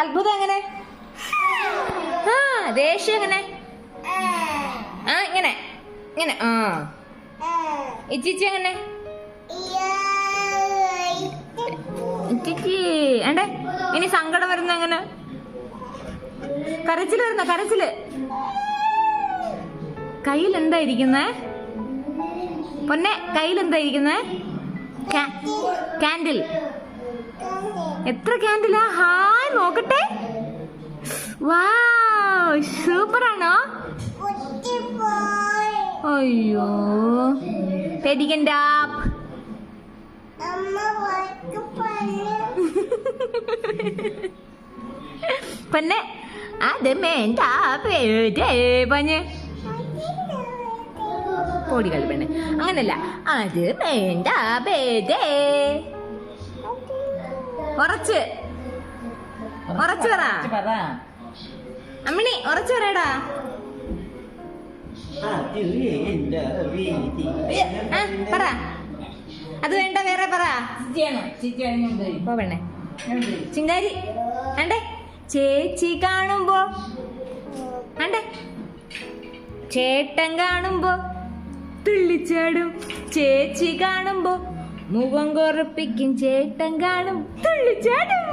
അത്ഭുതം എങ്ങനെ? ആ ദേഷ്യം എങ്ങനെ? ആ ഇങ്ങനെ ഇങ്ങനെ ആ. ഇച്ചിച്ചി എങ്ങനെ? ഇച്ചിച്ചി ഏണ്ടേ? ഇനി സങ്കടം വരുന്ന എങ്ങനെ? കരച്ചിൽ വരുന്ന? കരച്ചിൽ? കയ്യിൽ എന്താ ഇരിക്കുന്നേ? പൊന്നെ കയ്യിൽ എന്താ ഇരിക്കുന്നേ? കാൻഡിൽ എത്ര കാൻഡിലാ ഹായ് നോക്കട്ടെ? വാ സൂപ്പർ ആണോ അയ്യോ. പേടിക്കണ്ട. പന്നെ. അത് വേണ്ട പേടേ പഞ്ഞ്. പൊടി കളിപ്പെണ്ണെ അങ്ങനല്ല അത് വേണ്ട ഉറച്ച്. ഉറച്ച് പറ. അമ്മിണി ഉറച്ചു പറയടാ. പറ. അത് വേണ്ട വേറെ പറ. പോ പെണ്ണെ. ചിങ്കാരി അണ്ടേ ചേച്ചി കാണുമ്പോ അണ്ടേ ചേട്ടൻ കാണുമ്പോ തുള്ളിച്ചാടും. ചേച്ചി കാണുമ്പോ മുഖം കുറപ്പിക്കും. ചേട്ടൻ കാണും തുള്ളിച്ചാടും.